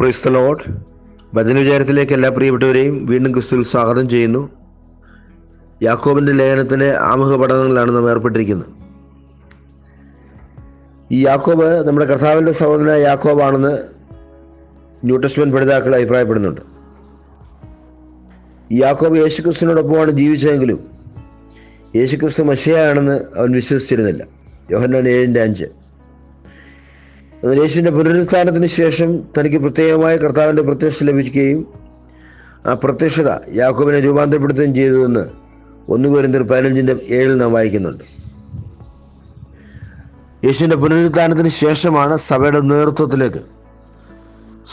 Praise the load വചനവിചാരത്തിലേക്ക് എല്ലാ പ്രിയപ്പെട്ടവരെയും വീണ്ടും ക്രിസ്തുവിൽ സ്വാഗതം ചെയ്യുന്നു. യാക്കോബിന്റെ ലേഖനത്തിന്റെ ആമുഖ പഠനങ്ങളിലാണ് നാം ഏർപ്പെട്ടിരിക്കുന്നത്. ഈ യാക്കോബ് നമ്മുടെ കർത്താവിന്റെ സഹോദരനായ യാക്കോബാണെന്ന് ന്യൂ ടെസ്റ്റ്മെന്റ് പഠിതാക്കൾ അഭിപ്രായപ്പെടുന്നുണ്ട്. ഈ യാക്കോബ് യേശുക്രിസ്തുവിനോടൊപ്പമാണ് ജീവിച്ചതെങ്കിലും യേശുക്രിസ്തു മഷിയാണെന്ന് അവൻ വിശ്വസിച്ചിരുന്നില്ല. യോഹന്നാൻ ഏഴിന്റെ അഞ്ച്. എന്നാൽ യേശുവിന്റെ പുനരുത്ഥാനത്തിന് ശേഷം തനിക്ക് പ്രത്യേകമായ കർത്താവിന്റെ പ്രത്യക്ഷ ലഭിക്കുകയും ആ പ്രത്യക്ഷത യാക്കോബിനെ രൂപാന്തരപ്പെടുത്തുകയും ചെയ്തുവെന്ന് ഒന്ന് കുരിന്തർ പതിനഞ്ചിന്റെ ഏഴിൽ നാം വായിക്കുന്നുണ്ട്. യേശുവിന്റെ പുനരുത്ഥാനത്തിന് ശേഷമാണ് സഭയുടെ നേതൃത്വത്തിലേക്ക്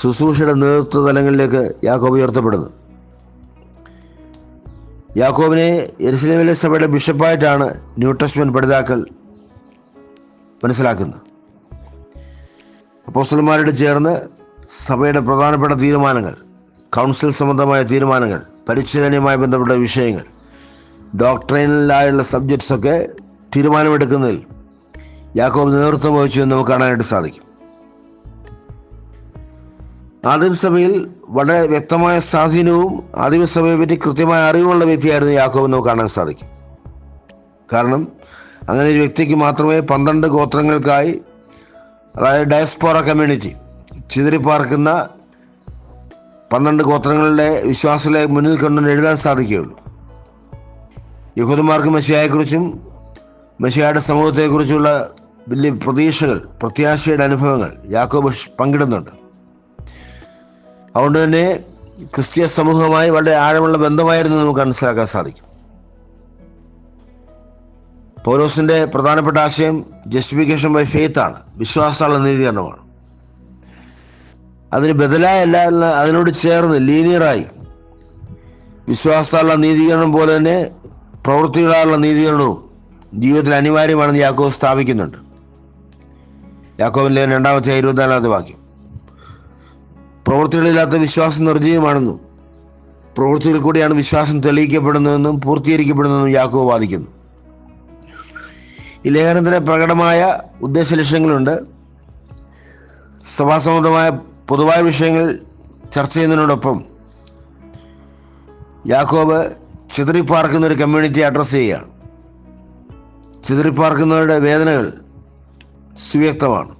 ശുശ്രൂഷയുടെ നേതൃത്വ തലങ്ങളിലേക്ക് യാക്കോബ് ഉയർത്തപ്പെടുന്നത്. യാക്കോബിനെ എരുസലേമിലെ സഭയുടെ ബിഷപ്പായിട്ടാണ് ന്യൂ ടെസ്റ്റ്മെന്റ് പഠിതാക്കൾ മനസ്സിലാക്കുന്നത്. അപ്പോസ്റ്റലന്മാരോട് ചേർന്ന് സഭയുടെ പ്രധാനപ്പെട്ട തീരുമാനങ്ങൾ കൗൺസിൽ സംബന്ധമായ തീരുമാനങ്ങൾ പരിച്ഛേദനയുമായി ബന്ധപ്പെട്ട വിഷയങ്ങൾ ഡോക്ട്രൈനലായുള്ള സബ്ജക്ട്സൊക്കെ തീരുമാനമെടുക്കുന്നതിൽ യാക്കോബ് നേതൃത്വം വഹിച്ചു എന്ന് നമുക്ക് കാണാനായിട്ട് സാധിക്കും. ആദിമസഭയിൽ വളരെ വ്യക്തമായ സ്വാധീനവും ആദിമസഭയെ പറ്റി കൃത്യമായ അറിവുള്ള വ്യക്തിയായിരുന്നു യാക്കോബ് നമുക്ക് കാണാൻ സാധിക്കും. കാരണം അങ്ങനെ ഒരു വ്യക്തിക്ക് മാത്രമേ പന്ത്രണ്ട് ഗോത്രങ്ങൾക്കായി അതായത് ഡയസ്പോറ കമ്മ്യൂണിറ്റി. ചിതറിപ്പാർക്കുന്ന പന്ത്രണ്ട് ഗോത്രങ്ങളുടെ വിശ്വാസികളെ മുന്നിൽ കൊണ്ടുവന്ന് എഴുതാൻ സാധിക്കുകയുള്ളൂ. യഹൂദന്മാർക്ക് മെസ്സിയായെക്കുറിച്ചും മെസ്സിയായുടെ സമൂഹത്തെക്കുറിച്ചുള്ള വലിയ പ്രതീക്ഷകൾ പ്രത്യാശയുടെ അനുഭവങ്ങൾ യാക്കോബ് പങ്കിടുന്നുണ്ട്. അതുകൊണ്ട് തന്നെ ക്രിസ്തീയ സമൂഹവുമായി വളരെ ആഴമുള്ള ബന്ധമായിരുന്നു നമുക്ക് മനസ്സിലാക്കാൻ സാധിക്കും. പൗലോസിന്റെ പ്രധാനപ്പെട്ട ആശയം ജസ്റ്റിഫിക്കേഷൻ ബൈ ഫെയ്ത്ത് ആണ്. വിശ്വാസമുള്ള നീതീകരണമാണ്. അതിന് ബദലായല്ല അതിനോട് ചേർന്ന് ലീനിയറായി വിശ്വാസത്താലുള്ള നീതീകരണം പോലെ തന്നെ പ്രവൃത്തികളാലുള്ള നീതീകരണവും ജീവിതത്തിൽ അനിവാര്യമാണെന്ന് യാക്കോവ് സ്ഥാപിക്കുന്നുണ്ട്. യാക്കോവിന്റെ രണ്ടാമത്തെ ഇരുപത്തിനാലാമത്തെ വാക്യം. പ്രവൃത്തികളില്ലാത്ത വിശ്വാസം നിർജീവമാണെന്നും പ്രവൃത്തികൾ കൂടിയാണ് വിശ്വാസം തെളിയിക്കപ്പെടുന്നതെന്നും പൂർത്തീകരിക്കപ്പെടുന്നതെന്നും യാക്കോവ് വാദിക്കുന്നു. ഈ ലേഖനത്തിന് പ്രകടമായ ഉദ്ദേശ ലക്ഷ്യങ്ങളുണ്ട്. സഭാസംബന്ധമായ പൊതുവായ വിഷയങ്ങൾ ചർച്ച ചെയ്യുന്നതിനോടൊപ്പം യാക്കോബ് ചിതറിപ്പാർക്കുന്ന ഒരു കമ്മ്യൂണിറ്റി അഡ്രസ്സ് ചെയ്യുകയാണ്. ചിതറിപ്പാർക്കുന്നവരുടെ വേദനകൾ സുവ്യക്തമാണ്.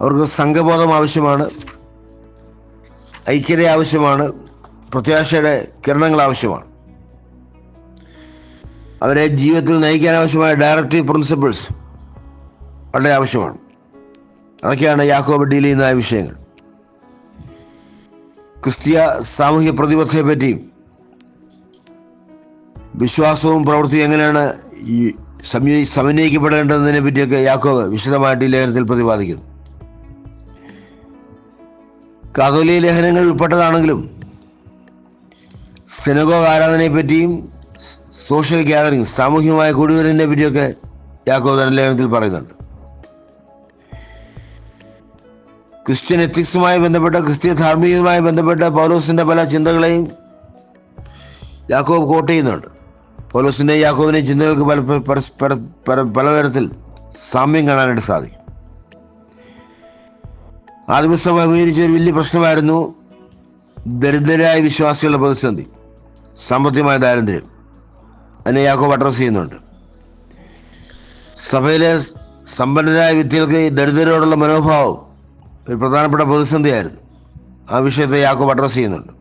അവർക്ക് സംഘബോധം ആവശ്യമാണ്. ഐക്യത ആവശ്യമാണ്. പ്രത്യാശയുടെ കിരണങ്ങൾ ആവശ്യമാണ്. അവരെ ജീവിതത്തിൽ നയിക്കാൻ ആവശ്യമായ ഡയറക്റ്റീവ് പ്രിൻസിപ്പിൾസ് വളരെ ആവശ്യമാണ്. അതൊക്കെയാണ് യാക്കോബ് ഡീൽ ചെയ്യുന്ന വിഷയങ്ങൾ. ക്രിസ്തീയ സാമൂഹ്യ പ്രതിബദ്ധതയെ പറ്റിയും വിശ്വാസവും പ്രവൃത്തിയും എങ്ങനെയാണ് ഈ സമയ സമന്വയിക്കപ്പെടേണ്ടതിനെ പറ്റിയൊക്കെ യാക്കോബ് വിശദമായിട്ട് ഈ ലേഖനത്തിൽ പ്രതിപാദിക്കുന്നു. കാതോലിയ ലേഖനങ്ങൾ ഉൾപ്പെട്ടതാണെങ്കിലും സെനഗോ ആരാധനയെ പറ്റിയും സോഷ്യൽ ഗ്യാതറിംഗ് സാമൂഹ്യമായ കൂടിവരലിനെ പറ്റിയൊക്കെ യാക്കോബ് ലേഖനത്തിൽ പറയുന്നുണ്ട്. ക്രിസ്ത്യൻ എത്തിക്സുമായി ബന്ധപ്പെട്ട ക്രിസ്ത്യൻ ധാർമ്മികതയുമായി ബന്ധപ്പെട്ട പൗലോസിന്റെ പല ചിന്തകളെയും യാക്കോബ് കോട്ട് ചെയ്യുന്നുണ്ട്. പൗലോസിന്റെ യാക്കോബിന്റെ ചിന്തകൾക്ക് പല പരസ്പര പല പലതരത്തിൽ സാമ്യം കാണാനായിട്ട് സാധിക്കും. ആദിമസഭ അഭിമുഖീകരിച്ച ഒരു വലിയ പ്രശ്നമായിരുന്നു ദരിദ്രരായ വിശ്വാസികളുടെ പ്രതിസന്ധി സാമ്പത്തികമായ ദാരിദ്ര്യം. അതിനെ യാക്കോബ് അഡ്രസ് ചെയ്യുന്നുണ്ട്. സഭയിലെ സമ്പന്നരായ വ്യക്തികൾക്ക് ദരിദ്രരോടുള്ള മനോഭാവം ഒരു പ്രധാനപ്പെട്ട പ്രതിസന്ധിയായിരുന്നു. ആ വിഷയത്തെ യാക്കോബ് അഡ്രസ് ചെയ്യുന്നുണ്ട്.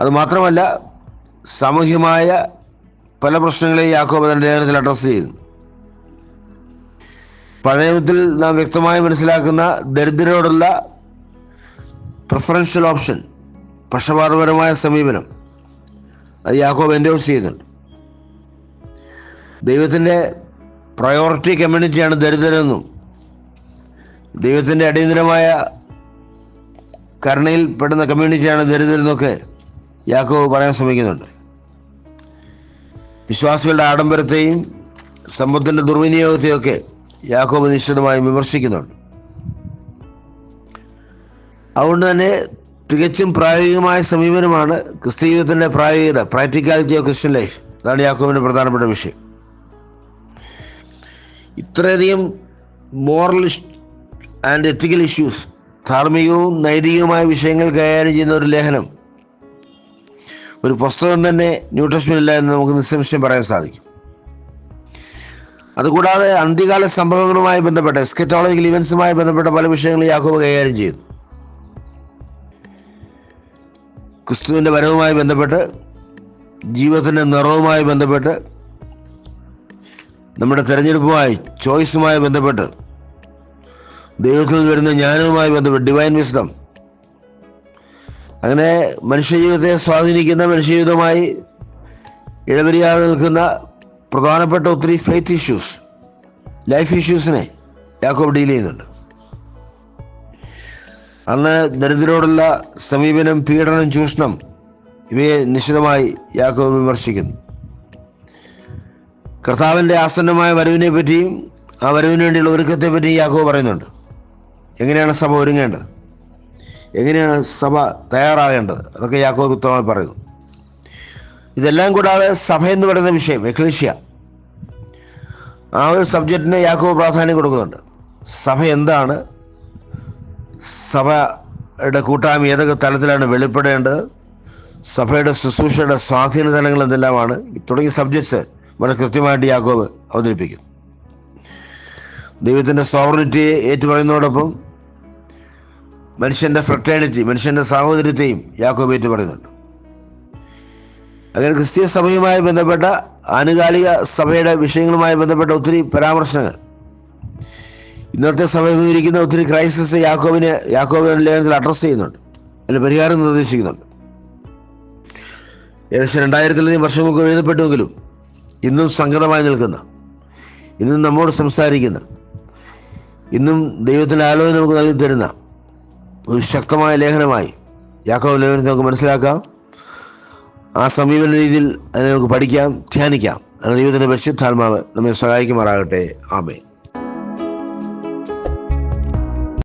അത് മാത്രമല്ല സാമൂഹ്യമായ പല പ്രശ്നങ്ങളെയും യാക്കോബ് തന്റെ ലേഖനത്തിൽ അഡ്രസ് ചെയ്യുന്നു. പഴയത്തിൽ നാം വ്യക്തമായി മനസ്സിലാക്കുന്ന ദരിദ്രരോടുള്ള പ്രിഫറൻഷ്യൽ ഓപ്ഷൻ പക്ഷപാതപരമായ സമീപനം അത് യാക്കോബ് എൻഡോഴ്സ് ചെയ്യുന്നുണ്ട്. ദൈവത്തിന്റെ പ്രയോറിറ്റി കമ്മ്യൂണിറ്റിയാണ് ദരിദ്രരെന്നും ദൈവത്തിന്റെ അടിയന്തരമായ കരുണയിൽ പെടുന്ന കമ്മ്യൂണിറ്റിയാണ് ദരിദ്രരെന്നൊക്കെ യാക്കോബ് പറയാൻ ശ്രമിക്കുന്നുണ്ട്. വിശ്വാസികളുടെ ആഡംബരത്തെയും സമ്പത്തിന്റെ ദുർവിനിയോഗത്തെയൊക്കെ യാക്കോബ് നിശ്ചിതമായും വിമർശിക്കുന്നുണ്ട്. അതുകൊണ്ട് തന്നെ തികച്ചും പ്രായോഗികമായ സമീപനമാണ് ക്രിസ്തീയത്തിന്റെ പ്രായോഗികത പ്രാക്ടിക്കാലിറ്റി ഓഫ് ക്രിസ്ത്യൻ ലൈഫ് അതാണ് യാക്കോബിന്റെ പ്രധാനപ്പെട്ട വിഷയം. ഇത്രയധികം മോറലിസ്റ്റ് ആൻഡ് എത്തിക്കൽ ഇഷ്യൂസ് ധാർമ്മികവും നൈതികവുമായ വിഷയങ്ങൾ കൈകാര്യം ചെയ്യുന്ന ഒരു ലേഖനം ഒരു പുസ്തകം തന്നെ ന്യൂ ടെസ്റ്റ്മെന്റില്ല എന്ന് നമുക്ക് നിസ്സംശയം പറയാൻ സാധിക്കും. അതുകൂടാതെ അന്ത്യകാല സംഭവങ്ങളുമായി ബന്ധപ്പെട്ട എസ്കറ്റോളജിക്കൽ ഇവൻസുമായി ബന്ധപ്പെട്ട പല വിഷയങ്ങളും യാക്കോബ് കൈകാര്യം ചെയ്യുന്നു. ക്രിസ്തുവിന്റെ വരവുമായി ബന്ധപ്പെട്ട് ജീവിതത്തിന്റെ നിറവുമായി ബന്ധപ്പെട്ട് നമ്മുടെ തിരഞ്ഞെടുപ്പുമായി ചോയ്സുമായി ബന്ധപ്പെട്ട് ദൈവത്തിൽ വരുന്ന ജ്ഞാനവുമായി ബന്ധപ്പെട്ട് ഡിവൈൻ വിസ്ഡം അങ്ങനെ മനുഷ്യജീവിതത്തെ സ്വാധീനിക്കുന്ന മനുഷ്യജീവിതമായി ഇടവരിയാതെ നിൽക്കുന്ന പ്രധാനപ്പെട്ട ഒത്തിരി ഫെയ്ത്ത് ഇഷ്യൂസ് ലൈഫ് ഇഷ്യൂസിനെ യാക്കോബ് ഡീൽ ചെയ്യുന്നുണ്ട്. അന്ന് ദരിദ്രരോടുള്ള സമീപനം പീഡനം ചൂഷണം ഇവയെ നിശിതമായി യാക്കോബ് വിമർശിക്കുന്നു. കർത്താവിന്റെ ആസന്നമായ വരവിനെ പറ്റിയും ആ വരവിന് വേണ്ടിയുള്ള ഒരുക്കത്തെ പറ്റിയും യാക്കോ പറയുന്നുണ്ട്. എങ്ങനെയാണ് സഭ ഒരുങ്ങേണ്ടത്? എങ്ങനെയാണ് സഭ തയ്യാറാകേണ്ടത്? അതൊക്കെ യാക്കോ വ്യക്തമായി പറയുന്നു. ഇതെല്ലാം കൂടാതെ സഭ എന്ന് പറയുന്ന വിഷയം എക്ലേഷ്യ. ആ ഒരു സബ്ജക്റ്റിന് യാക്കോ പ്രാധാന്യം കൊടുക്കുന്നുണ്ട്. സഭ എന്താണ്? സഭയുടെ കൂട്ടായ്മ ഏതൊക്കെ തലത്തിലാണ് വെളിപ്പെടേണ്ടത്? സഭയുടെ ശുശ്രൂഷയുടെ സ്വാധീന തലങ്ങൾ എന്തെല്ലാമാണ് തുടങ്ങിയ സബ്ജക്ട്സ് വളരെ കൃത്യമായിട്ട് യാക്കോബ് അവതരിപ്പിക്കുന്നു. ദൈവത്തിന്റെ സോവറിറ്റിയെ ഏറ്റുപറയുന്നതോടൊപ്പം മനുഷ്യന്റെ ഫ്രട്ടേണിറ്റി മനുഷ്യന്റെ സാഹോദര്യത്തെയും യാക്കോബ് ഏറ്റുപറയുന്നുണ്ട്. അങ്ങനെ ക്രിസ്തീയ സഭയുമായി ബന്ധപ്പെട്ട ആനുകാലിക സഭയുടെ വിഷയങ്ങളുമായി ബന്ധപ്പെട്ട ഒത്തിരി പരാമർശങ്ങൾ ഇന്നത്തെ സഭ അഭിമുഖീകരിക്കുന്ന ഒത്തിരി ക്രൈസിസ് യാക്കോബിനെ യാക്കോബിന്റെ ലേഖനത്തിൽ അഡ്രസ്സ് ചെയ്യുന്നുണ്ട്. അതിന് പരിഹാരം നിർദ്ദേശിക്കുന്നുണ്ട്. ഏകദേശം രണ്ടായിരത്തിലധികം വർഷം മുമ്പ് എഴുതപ്പെട്ടുവെങ്കിലും ഇന്നും സംഗതമായി നിൽക്കുന്ന ഇന്നും നമ്മോട് സംസാരിക്കുന്ന ഇന്നും ദൈവത്തിന്റെ ആലോചന നമുക്ക് നൽകി തരുന്ന ഒരു ശക്തമായ ലേഖനമായി യാക്കോബ് ലേഖനത്തെ നമുക്ക് മനസ്സിലാക്കാം. ആ സമീപന രീതിയിൽ അതിനെ നമുക്ക് പഠിക്കാം ധ്യാനിക്കാം. അതിന് ദൈവത്തിന്റെ പരിശുദ്ധാത്മാവ് നമ്മെ സഹായിക്കുമാറാകട്ടെ. ആമേ